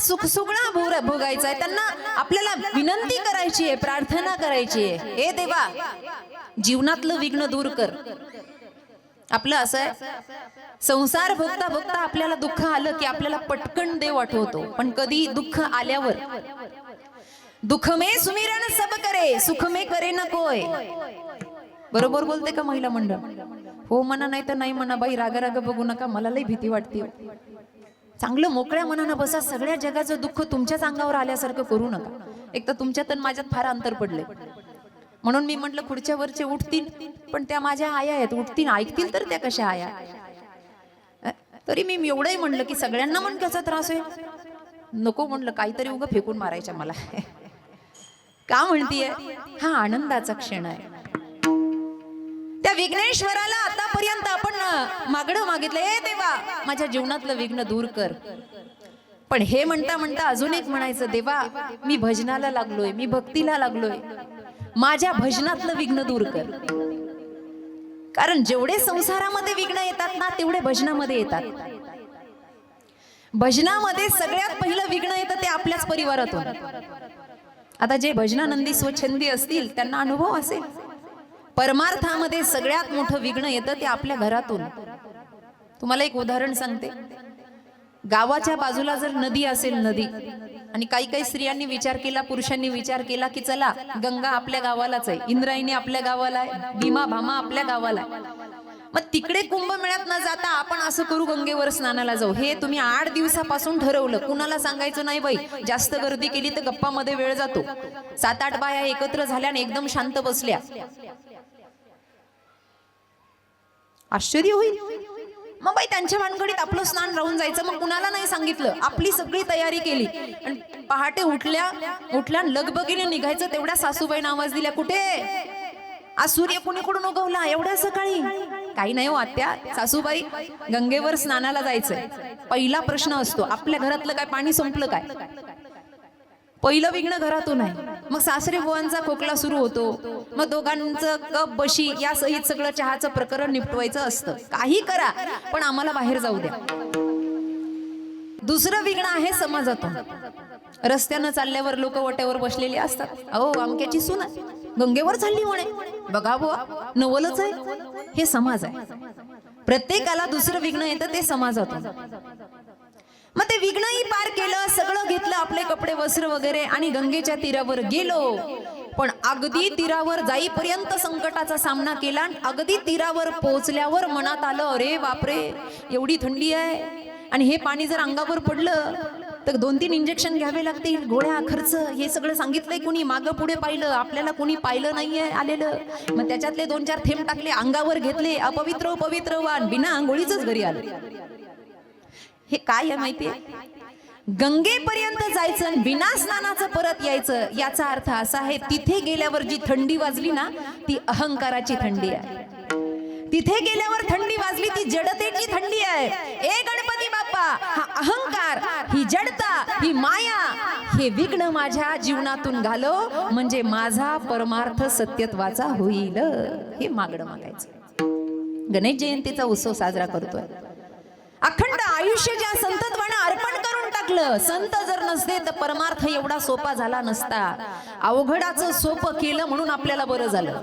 सुखसुगळा भोर भोगायचा आहे. त्यांना आपल्याला विनंती करायची आहे प्रार्थना करायची आहे. हे देवा जीवनातलं विघ्न दूर कर. आपलं असं आहे. संसार भोगता भोगता आपल्याला दुःख आलं की आपल्याला पटकन देव आठवतो. पण कधी दुःख आल्यावर? दुःख मे सुमिरन सब करे सुख मे करे न कोय. बरोबर बोलते का महिला मंडळ? हो म्हणा नाही तर नाही म्हणा. बाई राग राग बघू नका. मला लई भीती वाटते. चांगलं मोकळ्या मनानं बसा सगळ्या जगाचं दुःख तुमच्याच अंगावर आल्यासारखं करू नका. एक तर तुमच्यात आणि माझ्यात फार अंतर पडले म्हणून मी म्हटलं पुढच्या वरचे उठतील पण त्या माझ्या आया आहेत. उठतील ऐकतील तर त्या कशा आया? तरी मी एवढंही म्हणलं की सगळ्यांना म्हण कसा त्रास आहे नको म्हणलं काहीतरी उगं फेकून मारायच्या मला. का म्हणतीये? हा आनंदाचा क्षण आहे. त्या विघ्नेश्वराला आतापर्यंत आपण मागणं मागितलं. हे देवा माझ्या जीवनातलं विघ्न दूर कर. पण हे म्हणता म्हणता अजून एक म्हणायचं देवा मी भजनाला लागलोय मी भक्तीला लागलोय. माझ्या भजनातलं विघ्न दूर कर. कारण जेवढे संसारामध्ये विघ्न येतात ना तेवढे भजनामध्ये येतात. भजनामध्ये सगळ्यात पहिलं विघ्न येतं ते आपल्याच परिवारातून. आता जे भजनानंदी स्वच्छंदी असतील त्यांना अनुभव असेल. परमार्थामध्ये सगळ्यात मोठं विघ्न येतं ते आपल्या घरातून. तुम्हाला एक उदाहरण सांगते. गावाच्या बाजूला जर नदी असेल नदी आणि काही काही स्त्रियांनी विचार केला पुरुषांनी विचार केला की चला गंगा आपल्या गावालाच आहे इंद्रायणी आपल्या गावाला आहे भीमा भामा आपल्या गावाला आहे. मग तिकडे कुंभमेळ्यात न जाता आपण असं करू गंगेवर स्नानाला जाऊ. हे तुम्ही आठ दिवसापासून ठरवलं. कुणाला सांगायचं नाही बाई. जास्त गर्दी केली तर गप्पामध्ये वेळ जातो. सात आठ बाया एकत्र झाल्या आणि एकदम शांत बसल्या. आश्चर्य होईल? मग बाई त्यांच्या भानगडीत आपलं स्नान राहून जायचं. मग कुणाला नाही सांगितलं? आपली सगळी तयारी केली. आणि पहाटे उठल्या उठल्या लगबगीने निघायचं तेवढ्या सासूबाईनं आवाज दिल्या. कुठे? आज सूर्य कुणीकडून उगवला? एवढ्या सकाळी. काही नाही हो आत्या. सासूबाई गंगेवर स्नानाला जायचंय. पहिला प्रश्न असतो आपल्या घरातलं काय? पाणी संपलं काय? पहिलं विघ्न घरातून आहे. मग सासरे बुवांचा खोकला सुरू होतो. मग दोघांचं कप बशी या सहित सगळं चहाचं प्रकरण निपटवायचं असतं. काही करा पण आम्हाला बाहेर जाऊ द्या. दुसरं विघ्न आहे समाजातून. रस्त्यानं चालल्यावर लोक वट्यावर बसलेले असतात. अहो अमक्याची सुन गंगेवर चालली म्हणे. बघा बुवा नवलच आहे. हे समाज आहे. प्रत्येकाला दुसरं विघ्न येतं ते समाजातून. मग ते विघ्नही पार केलं सगळं घेतलं आपले कपडे वस्त्र वगैरे आणि गंगेच्या तीरावर गेलो. पण अगदी तीरावर जाईपर्यंत संकटाचा सामना केला आणि अगदी तीरावर पोहोचल्यावर मनात आलं अरे बापरे एवढी थंडी आहे. आणि हे पाणी जर अंगावर पडलं तर दोन तीन इंजेक्शन घ्यावे लागतील. गोळ्या खर्च हे सगळं सांगितलंय कुणी मागं पुढे पाहिलं आपल्याला कुणी पाहिलं नाहीये आलेलं. मग त्याच्यातले दोन चार थेंब टाकले अंगावर घेतले अपवित्र पवित्र वान बिना आंघोळीच घरी आलं. हे काय आहे माहितीये गंगेपर्यंत जायचं आणि स्नानाचं परत यायचं याचा अर्थ असा आहे तिथे गेल्यावर जी थंडी वाजली ना ती अहंकाराची थंडी आहे. तिथे गेल्यावर थंडी वाजली ती जडतेची थंडी आहे. ए गणपती बाप्पा हा अहंकार ही जडता ही माया हे विघ्न माझ्या जीवनातून घालो म्हणजे माझा परमार्थ सत्यत्वाचा होईल. हे मागणं मागायचं. गणेश जयंतीचा उत्सव साजरा करतोय. अखंड आयुष्य ज्या संतत्वानं अर्पण करून टाकलं संत जर नसते तर परमार्थ एवढा सोपा झाला नसता. अवघडाचं सोपं केलं म्हणून आपल्याला बरं झालं.